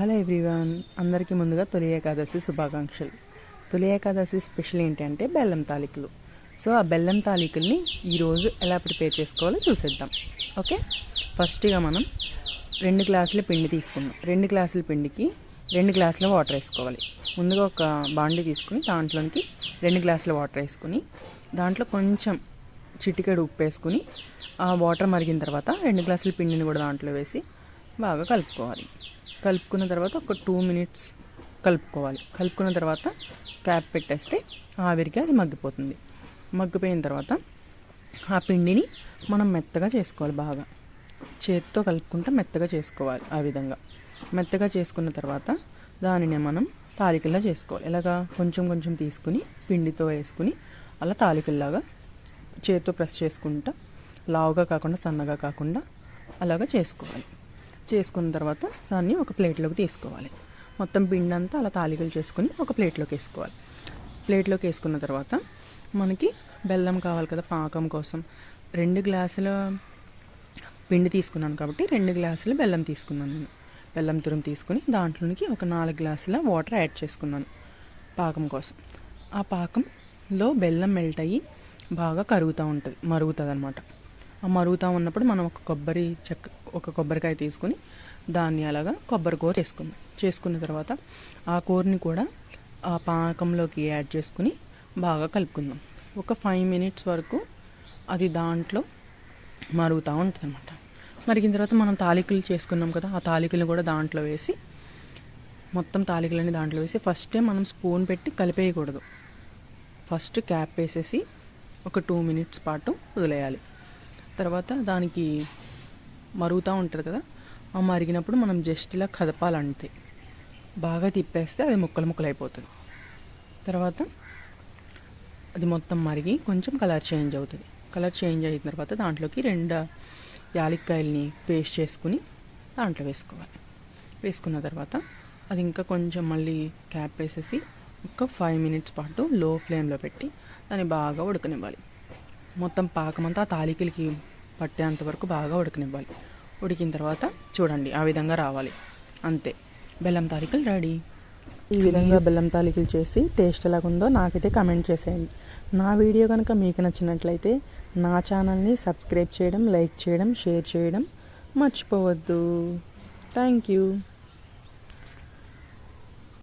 Hello everyone అందరికీ ముందుగా తొలి ఏకాదశి శుభాకాంక్షలు. తొలి ఏకాదశి స్పెషల్ ఏంటంటే బెల్లం తాలికలు. సో ఆ బెల్లం తాలికల్ని ఈరోజు ఎలా ప్రిపేర్ చేసుకోవాలో చూసేద్దాం. ఓకే? ఫస్ట్గా మనం రెండు గ్లాసుల పిండి తీసుకుందాం. రెండు గ్లాసుల పిండికి రెండు గ్లాసుల వాటర్ వేసుకోవాలి. ముందుగా ఒక బాండి తీసుకుని దాంట్లోనికి రెండు గ్లాసుల వాటర్ వేసుకుని దాంట్లో కొంచెం చిటికెడు ఉప్పు వేసుకుని ఆ వాటర్ మరిగిన తర్వాత రెండు గ్లాసుల పిండిని కూడా దాంట్లో వేసి బాగా కలుపుకోవాలి. కలుపుకున్న తర్వాత ఒక టూ మినిట్స్ కలుపుకోవాలి. కలుపుకున్న తర్వాత క్యాప్ పెట్టేస్తే ఆవిరికి అది మగ్గిపోతుంది. మగ్గిపోయిన తర్వాత ఆ పిండిని మనం మెత్తగా చేసుకోవాలి బాగా. చేతితో కలుపుకుంటే మెత్తగా చేసుకోవాలి ఆ విధంగా. మెత్తగా చేసుకున్న తర్వాత దానిని మనం తాలికల్లా చేసుకోవాలి. ఇలాగా కొంచెం కొంచెం తీసుకుని పిండితో వేసుకుని అలా తాలికల్లాగా చేతితో ప్రెస్ చేసుకుంటా లావుగా కాకుండా సన్నగా కాకుండా అలాగా చేసుకోవాలి. చేసుకున్న తర్వాత దాన్ని ఒక ప్లేట్లోకి తీసుకోవాలి. మొత్తం పిండి అంతా అలా తాలికలు చేసుకుని ఒక ప్లేట్లోకి వేసుకోవాలి. ప్లేట్లోకి వేసుకున్న తర్వాత మనకి బెల్లం కావాలి కదా పాకం కోసం. రెండు గ్లాసుల పిండి తీసుకున్నాను కాబట్టి రెండు గ్లాసులు బెల్లం తీసుకున్నాను నేను. బెల్లం తురుము తీసుకుని దాంట్లోనికి ఒక నాలుగు గ్లాసుల వాటర్ యాడ్ చేసుకున్నాను పాకం కోసం. ఆ పాకంలో బెల్లం మెల్ట్ అయ్యి బాగా కరుగుతూ ఉంటుంది మరుగుతుంది అనమాట మరుగుతూ ఉన్నప్పుడు మనం ఒక కొబ్బరి చెక్క ఒక కొబ్బరికాయ తీసుకుని దాన్ని అలాగా కొబ్బరి కూర చేసుకుందాం. చేసుకున్న తర్వాత ఆ కూరని కూడా ఆ పాకంలోకి యాడ్ చేసుకుని బాగా కలుపుకుందాం. ఒక ఫైవ్ మినిట్స్ వరకు అది దాంట్లో మరుగుతూ ఉంటుంది అనమాట మరిగిన తర్వాత మనం తాలికలు చేసుకున్నాం కదా ఆ తాలికలు కూడా దాంట్లో వేసి మొత్తం తాలికలని దాంట్లో వేసి ఫస్టే మనం స్పూన్ పెట్టి కలిపేయకూడదు. ఫస్ట్ క్యాప్ వేసేసి ఒక టూ మినిట్స్ పాటు వదిలేయాలి. తర్వాత దానికి మరుగుతూ ఉంటుంది కదా ఆ మరిగినప్పుడు మనం జస్ట్ ఇలా కదపాలంతే. బాగా తిప్పేస్తే అది ముక్కలు ముక్కలు అయిపోతుంది తర్వాత అది మొత్తం మరిగి కొంచెం కలర్ చేంజ్ అవుతుంది. కలర్ చేంజ్ అయిన తర్వాత దాంట్లోకి రెండు యాలక్కాయలని పేస్ట్ చేసుకుని దాంట్లో వేసుకోవాలి. వేసుకున్న తర్వాత అది ఇంకా కొంచెం మళ్ళీ క్యాప్ వేసేసి ఒక ఫైవ్ మినిట్స్ పాటు లో ఫ్లేమ్లో పెట్టి దాన్ని బాగా ఉడకనివ్వాలి. మొత్తం పాకమంతా ఆ తాలికలకి పట్టేంత వరకు బాగా ఉడకనివ్వాలి. ఉడికిన తర్వాత చూడండి ఆ విధంగా రావాలి. అంతే. బెల్లం తాలికలు రెడీ. ఈ విధంగా బెల్లం తాలికలు చేసి టేస్ట్ ఎలాగుందో నాకైతే కమెంట్ చేసేయండి. నా వీడియో కనుక మీకు నచ్చినట్లయితే నా ఛానల్ని సబ్స్క్రైబ్ చేయడం లైక్ చేయడం షేర్ చేయడం మర్చిపోవద్దు. Thank you.